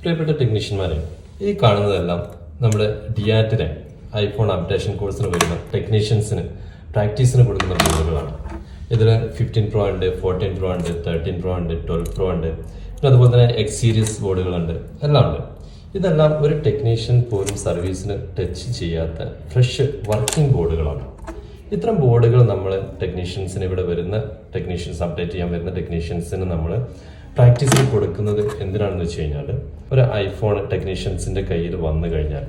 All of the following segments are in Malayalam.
പ്രിയപ്പെട്ട ടെക്നീഷ്യന്മാരെ ഈ കാണുന്നതെല്ലാം നമ്മുടെ ഡിയാറ്റിലെ ഐഫോൺ അപ്ഡേഷൻ കോഴ്സിന് വരുന്ന ടെക്നീഷ്യൻസിന് പ്രാക്ടീസിന് കൊടുക്കുന്ന ഫോണുകളാണ് ഇതിൽ ഫിഫ്റ്റീൻ പ്രോ ഉണ്ട് ഫോർട്ടീൻ പ്രോ ഉണ്ട് തേർട്ടീൻ പ്രോ ഉണ്ട് ട്വൽവ് പ്രോ ഉണ്ട്. പിന്നെ അതുപോലെ തന്നെ എക്സ് സീരീസ് ബോർഡുകളുണ്ട് എല്ലാം ഉണ്ട്. ഇതെല്ലാം ഒരു ടെക്നീഷ്യൻ പോലും സർവീസിന് ടച്ച് ചെയ്യാത്ത ഫ്രഷ് വർക്കിംഗ് ബോർഡുകളാണ് ഇത്തരം ബോർഡുകൾ നമ്മൾ ടെക്നീഷ്യൻസിന് ഇവിടെ വരുന്ന ടെക്നീഷ്യൻസ് അപ്ഡേറ്റ് ചെയ്യാൻ വരുന്ന ടെക്നീഷ്യൻസിന് നമ്മൾ പ്രാക്ടീസിൽ കൊടുക്കുന്നത് എന്തിനാണെന്ന് വെച്ച് കഴിഞ്ഞാൽ ഒരു ഐഫോൺ ടെക്നീഷ്യൻസിന്റെ കയ്യിൽ വന്നു കഴിഞ്ഞാൽ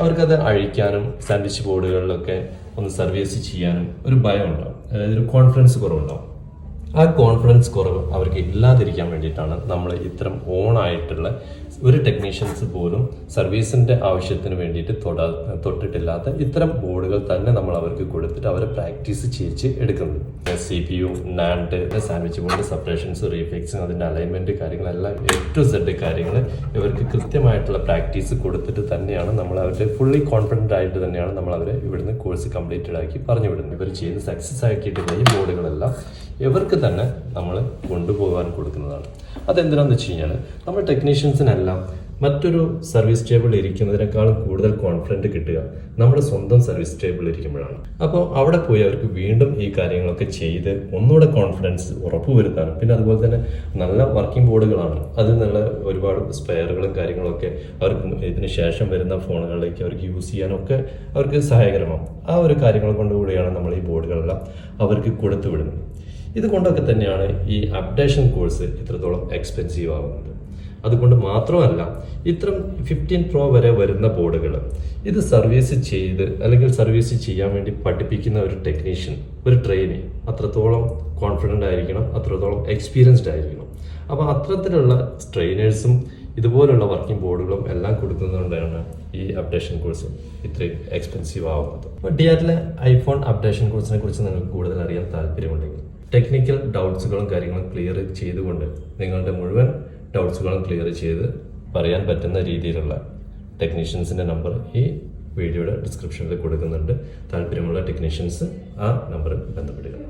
അവർക്കത് അഴിക്കാനും സാൻഡ്വിച്ച് ബോർഡുകളിലൊക്കെ ഒന്ന് സർവീസ് ചെയ്യാനും ഒരു ഭയം ഉണ്ടാവും അതായത് ഒരു കോൺഫിഡൻസ് കുറവുണ്ടാവും. ആ കോൺഫിഡൻസ് കുറവ് അവർക്ക് ഇല്ലാതിരിക്കാൻ വേണ്ടിയിട്ടാണ് നമ്മൾ ഇത്തരം ഓൺ ആയിട്ടുള്ള ഒരു ടെക്നീഷ്യൻസ് പോലും സർവീസിന്റെ ആവശ്യത്തിന് വേണ്ടിയിട്ട് തൊടാ തൊട്ടിട്ടില്ലാത്ത ഇത്തരം ബോർഡുകൾ തന്നെ നമ്മൾ അവർക്ക് കൊടുത്തിട്ട് അവരെ പ്രാക്ടീസ് ചെയ്യിച്ച് എടുക്കുന്നത്. C P U and sandwich board separations refix അതിന്റെ അലൈൻമെന്റ് കാര്യങ്ങളെല്ലാം എ ടു സെഡ് കാര്യങ്ങൾ ഇവർക്ക് കൃത്യമായിട്ടുള്ള പ്രാക്ടീസ് കൊടുത്തിട്ട് തന്നെയാണ് നമ്മൾ അവരുടെ ഫുള്ളി കോൺഫിഡന്റ് ആയിട്ട് തന്നെയാണ് നമ്മൾ അവരെ ഇവിടുന്ന് കോഴ്സ് കംപ്ലീറ്റഡ് ആക്കി പറഞ്ഞു വിടുന്നത് ഇവർ ചെയ്ത് സക്സസ് ആക്കിയിട്ടുള്ള ഈ ബോർഡുകളെല്ലാം ഇവർക്ക് തന്നെ നമ്മൾ കൊണ്ടുപോകാൻ കൊടുക്കുന്നതാണ്. അതെന്തിനാന്ന് വെച്ച് കഴിഞ്ഞാൽ നമ്മൾ ടെക്നീഷ്യൻസിനെല്ലാം മറ്റൊരു സർവീസ് ടേബിൾ ഇരിക്കുന്നതിനേക്കാളും കൂടുതൽ കോൺഫിഡന്റ് കിട്ടുക നമ്മുടെ സ്വന്തം സർവീസ് ടേബിൾ ഇരിക്കുമ്പോഴാണ്. അപ്പോൾ അവിടെ പോയി അവർക്ക് വീണ്ടും ഈ കാര്യങ്ങളൊക്കെ ചെയ്ത് ഒന്നുകൂടെ കോൺഫിഡൻസ് ഉറപ്പുവരുത്താനും പിന്നെ അതുപോലെ തന്നെ നല്ല വർക്കിംഗ് ബോർഡുകളാണ് അതിൽ നിന്നുള്ള ഒരുപാട് സ്പെയറുകളും കാര്യങ്ങളൊക്കെ അവർക്ക് ഇതിന് ശേഷം വരുന്ന ഫോണുകളിലേക്ക് അവർക്ക് യൂസ് ചെയ്യാനൊക്കെ അവർക്ക് സഹായകരമാകും ആ ഒരു കാര്യങ്ങൾ കൊണ്ടുകൂടിയാണ് നമ്മൾ ഈ ബോർഡുകളെല്ലാം അവർക്ക് കൊടുത്തു വിടുന്നത് ഇതുകൊണ്ടൊക്കെ തന്നെയാണ് ഈ അപ്ഡേഷൻ കോഴ്സ് ഇത്രത്തോളം എക്സ്പെൻസീവ് ആവുന്നത്. അതുകൊണ്ട് മാത്രമല്ല ഇത്തരം ഫിഫ്റ്റീൻ പ്രോ വരെ വരുന്ന ബോർഡുകൾ ഇത് സർവീസ് ചെയ്ത് അല്ലെങ്കിൽ സർവീസ് ചെയ്യാൻ വേണ്ടി പഠിപ്പിക്കുന്ന ഒരു ടെക്നീഷ്യൻ ഒരു ട്രെയിനി അത്രത്തോളം കോൺഫിഡന്റ് ആയിരിക്കണം അത്രത്തോളം എക്സ്പീരിയൻസ്ഡ് ആയിരിക്കണം. അപ്പോൾ അത്തരത്തിലുള്ള ട്രെയിനേഴ്സും ഇതുപോലുള്ള വർക്കിംഗ് ബോർഡുകളും എല്ലാം കൊടുക്കുന്നതുകൊണ്ടാണ് ഈ അപ്ഡേഷൻ കോഴ്സ് ഇത്രയും എക്സ്പെൻസീവ് ആവുന്നത്. ഡിയാറ്റിലെ ഐഫോൺ അപ്ഡേഷൻ കോഴ്സിനെ കുറിച്ച് നിങ്ങൾക്ക് കൂടുതൽ അറിയാൻ താല്പര്യമുണ്ടെങ്കിൽ ടെക്നിക്കൽ ഡൗട്ട്സുകളും കാര്യങ്ങളും ക്ലിയർ ചെയ്തുകൊണ്ട് നിങ്ങളുടെ മുഴുവൻ ഡൗട്ട്സുകളും ക്ലിയർ ചെയ്ത് പറയാൻ പറ്റുന്ന രീതിയിലുള്ള ടെക്നീഷ്യൻസിന്റെ നമ്പർ ഈ വീഡിയോയുടെ ഡിസ്ക്രിപ്ഷനിൽ കൊടുക്കുന്നുണ്ട്. താല്പര്യമുള്ള ടെക്നീഷ്യൻസ് ആ നമ്പറിൽ ബന്ധപ്പെടുക.